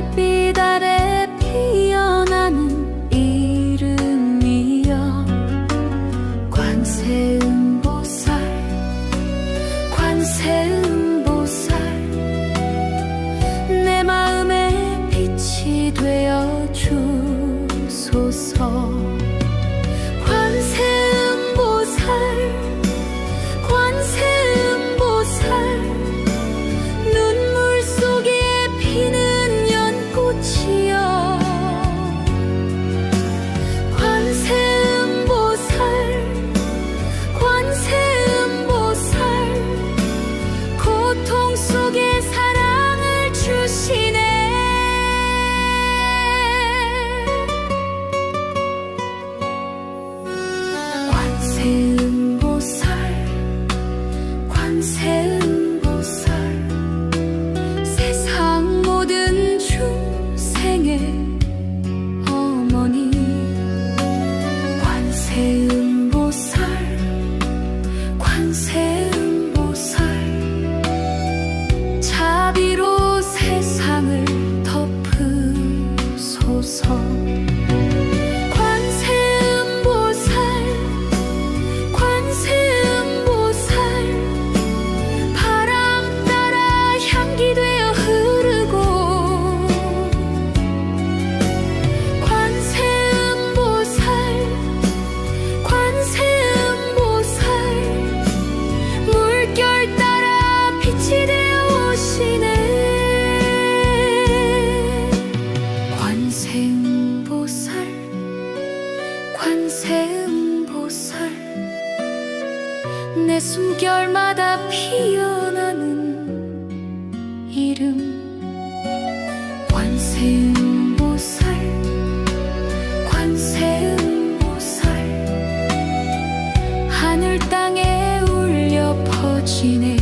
달빛 아래 피어나는 이름이여. 관세음보살 관세음보살. 관세음보살. 내 숨결마다 피어나는 이름. 관세음보살. 관세음보살. 하늘 땅에 울려 퍼지네.